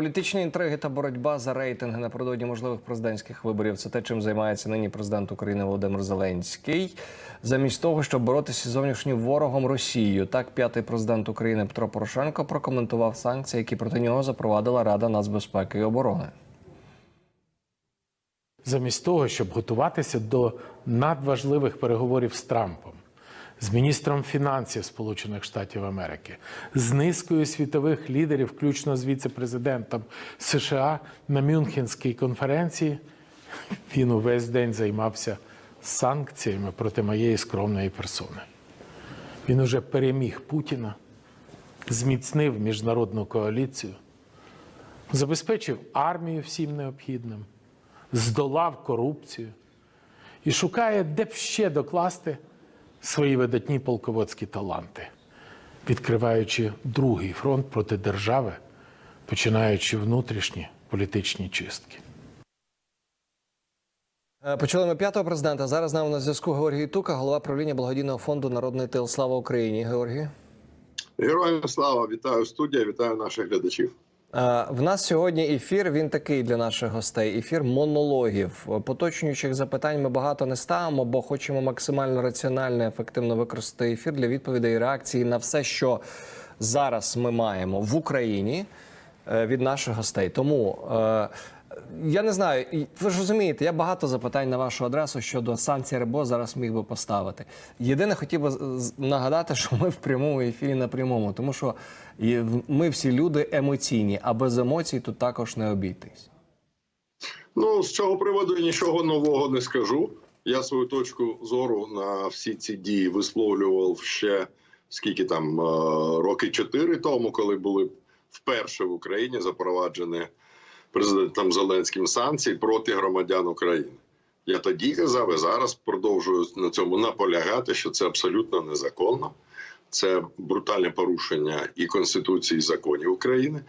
політичні інтриги та боротьба за рейтинги напередодні можливих президентських виборів. Це те, чим займається нині президент України Володимир Зеленський. Замість того, щоб боротися з зовнішнім ворогом Росією, так п'ятий президент України Петро Порошенко прокоментував санкції, які проти нього запровадила Рада нацбезпеки і оборони. замість того, щоб готуватися до надважливих переговорів з Трампом, з міністром фінансів Сполучених Штатів Америки, з низкою світових лідерів, включно з віце-президентом США на Мюнхенській конференції, він увесь день займався санкціями проти моєї скромної персони. Він уже переміг Путіна, зміцнив міжнародну коаліцію, забезпечив армію всім необхідним, здолав корупцію і шукає, де б ще докласти свої видатні полководські таланти, відкриваючи другий фронт проти держави, починаючи внутрішні політичні чистки. Е, Почали ми п'ятого президента. Зараз з нами на зв'язку Георгій Тука, голова правління благодійного фонду Народний тил. Слава Україні. Георгій. Героям слава, вітаю студія, вітаю наших глядачів. Е, В нас сьогодні ефір. Він такий для наших гостей. Ефір монологів. Поточнюючих запитань ми багато не ставимо, бо хочемо максимально раціонально, ефективно використати ефір для відповідей і реакції на все, що зараз ми маємо в Україні е, від наших гостей. Тому е, я не знаю, ви ж розумієте, я багато запитань на вашу адресу щодо санкцій РБО зараз міг би поставити. Єдине, хотів би нагадати, що ми в прямому ефірі на прямому, тому що ми всі люди емоційні, а без емоцій тут також не обійтись. Ну з цього приводу нічого нового не скажу. Я свою точку зору на всі ці дії висловлював ще скільки там е, роки чотири тому, коли були вперше в Україні запроваджені президентом Зеленським санкції проти громадян України. Я тоді казав і зараз продовжую на цьому наполягати, що це абсолютно незаконно. Це брутальне порушення і конституції, і законів України.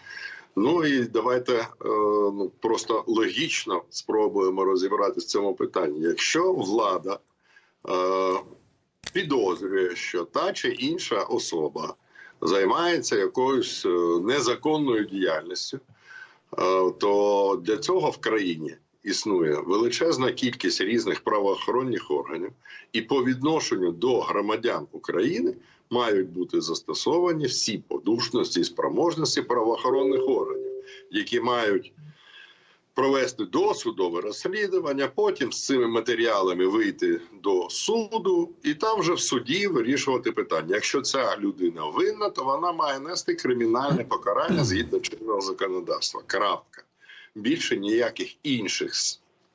Ну і давайте е, ну, просто логічно спробуємо розібратися в цьому питанні. Якщо влада е, підозрює, що та чи інша особа займається якоюсь е, незаконною діяльністю, то для цього в країні існує величезна кількість різних правоохоронних органів, і по відношенню до громадян України мають бути застосовані всі подушності і спроможності правоохоронних органів, які мають провести досудове розслідування, потім з цими матеріалами вийти до суду, і там вже в суді вирішувати питання. Якщо ця людина винна, то вона має нести кримінальне покарання згідно чинного законодавства. Крапка. Більше ніяких інших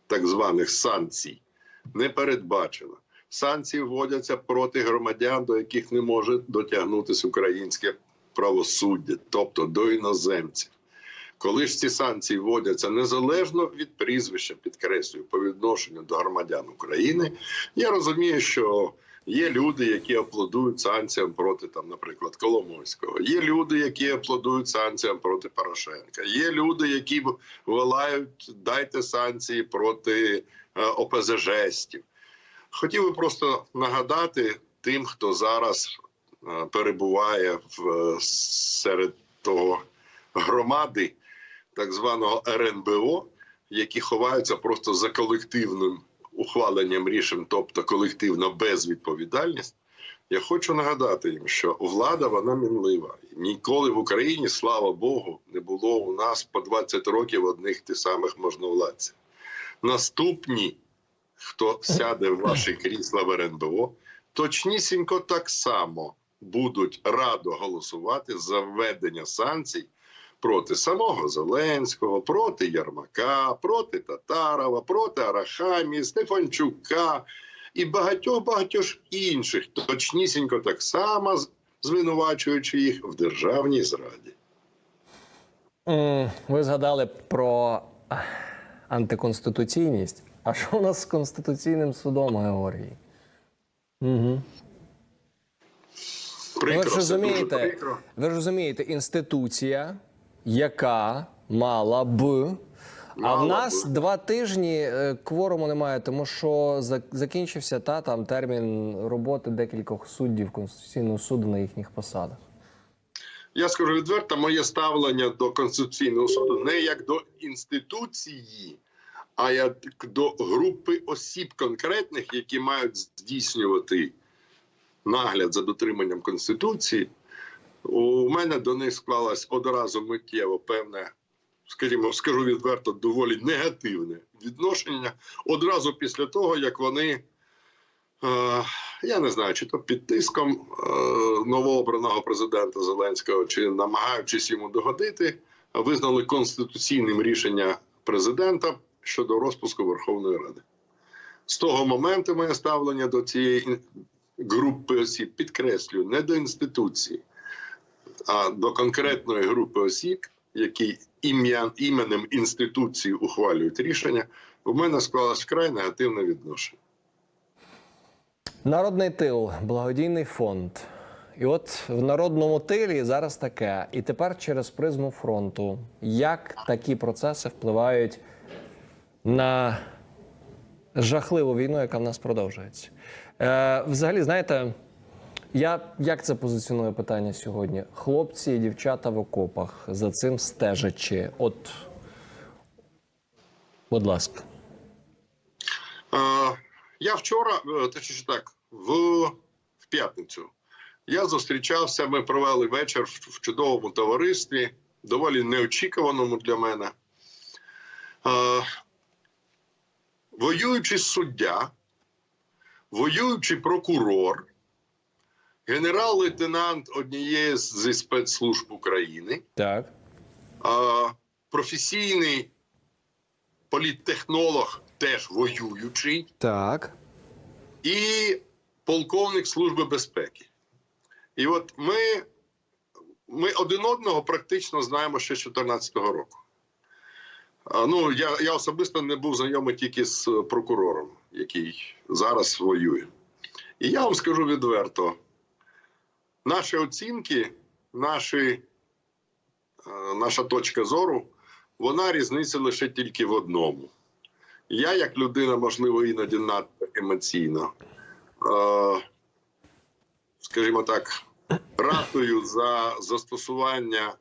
так званих санкцій не передбачено. Санкції вводяться проти громадян, до яких не може дотягнутися українське правосуддя, тобто до іноземців. Коли ж ці санкції вводяться незалежно від прізвища, підкреслюю, по відношенню до громадян України, я розумію, що є люди, які аплодують санкціям проти там, наприклад, Коломойського. Є люди, які аплодують санкціям проти Порошенка. Є люди, які волають дайте санкції проти е, ОПЗЖестів. Хотів би просто нагадати тим, хто зараз е, перебуває в е, серед того громади так званого РНБО, які ховаються просто за колективним ухваленням рішень, тобто колективна безвідповідальність. Я хочу нагадати їм, що влада вона мінлива. Ніколи в Україні, слава Богу, не було у нас по 20 років одних тих самих можновладців. Наступні, хто сяде в ваші крісла в РНБО, точнісінько так само будуть радо голосувати за введення санкцій проти самого Зеленського, проти Ярмака, проти Татарова, проти Арахамії, Стефанчука і багатьох багатьох інших, точнісінько так само звинувачуючи їх в державній зраді. Ви згадали про антиконституційність. А що у нас з Конституційним судом, Георгій? Угу. Прикро, ви ж розумієте, ви ж розумієте, інституція, яка мала б. А в нас б. два тижні е, кворуму немає, тому що закінчився та там термін роботи декількох суддів Конституційного суду на їхніх посадах. я скажу відверто, моє ставлення до Конституційного суду не як до інституції, а як до групи осіб конкретних, які мають здійснювати нагляд за дотриманням Конституції. У мене до них склалось одразу миттєво певне, скажімо, скажу відверто, доволі негативне відношення одразу після того, як вони, е, я не знаю, чи то під тиском е, новообраного президента Зеленського, чи намагаючись йому догодити, визнали конституційним рішення президента щодо розпуску Верховної Ради. З того моменту моє ставлення до цієї групи осіб підкреслюю, не до інституції, а до конкретної групи осіб, які ім'я, іменем інституції ухвалюють рішення, у мене склалось вкрай негативне відношення. Народний тил, благодійний фонд. І от в народному тилі зараз таке. І тепер через призму фронту. Як такі процеси впливають на жахливу війну, яка в нас продовжується? Е, взагалі, знаєте, я як це позиціоную питання сьогодні? Хлопці і дівчата в окопах за цим стежачи. От, будь ласка. Е, я вчора, е, точніше так, в, в п'ятницю я зустрічався. Ми провели вечір в чудовому товаристві, доволі неочікуваному для мене. Е, воюючий суддя, воюючий прокурор, генерал-лейтенант однієї з- зі спецслужб України, Так. е, професійний політтехнолог, теж воюючий, Так. і полковник Служби безпеки. І от ми, ми один одного практично знаємо ще з 2014 року. Ну, я, я особисто не був знайомий тільки з прокурором, який зараз воює. І я вам скажу відверто: наші оцінки, наші, е, наша точка зору, вона різниця лише тільки в одному. Я, як людина, можливо, іноді надто емоційна, е, скажімо так, ратую за застосування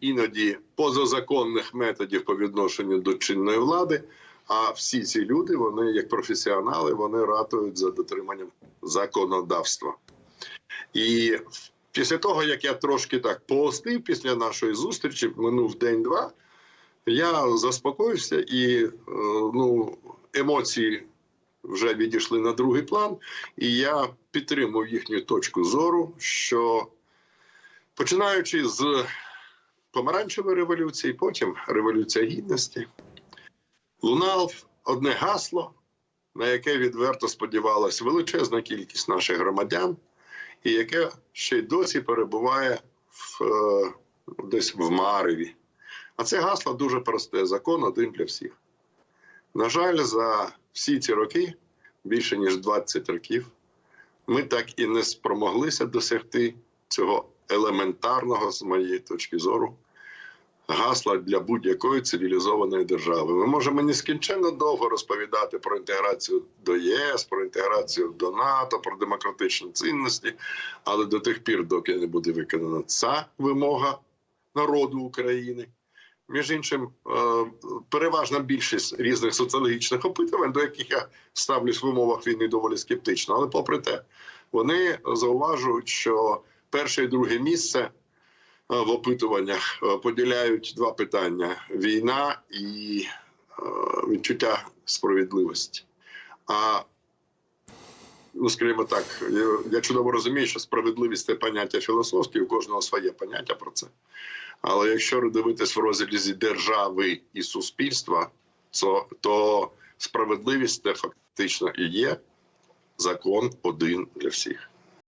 іноді позазаконних методів по відношенню до чинної влади. А всі ці люди, вони як професіонали, вони ратують за дотриманням законодавства. І після того, як я трошки так поостив після нашої зустрічі, минув день-два, я заспокоївся і е, ну, емоції вже відійшли на другий план, і я підтримую їхню точку зору, що починаючи з помаранчевої революції, потім революція гідності, лунав одне гасло, на яке відверто сподівалась величезна кількість наших громадян, і яке ще й досі перебуває в, е, десь в Мареві. А це гасло дуже просте: закон один для всіх. На жаль, за всі ці роки, більше ніж 20 років, ми так і не спромоглися досягти цього елементарного, з моєї точки зору, гасла для будь-якої цивілізованої держави. Ми можемо нескінченно довго розповідати про інтеграцію до ЄС, про інтеграцію до НАТО, про демократичні цінності, але до тих пір, доки не буде виконана ця вимога народу України. Між іншим, е, переважна більшість різних соціологічних опитувань, до яких я ставлюсь в умовах війни доволі скептично, але попри те, вони зауважують, що перше і друге місце в опитуваннях е, поділяють два питання: війна і е, відчуття справедливості. А ну, скажімо так, я чудово розумію, що справедливість це поняття філософське, у кожного своє поняття про це. Але якщо дивитись в розрізі держави і суспільства, то, то справедливість це фактично і є закон один для всіх.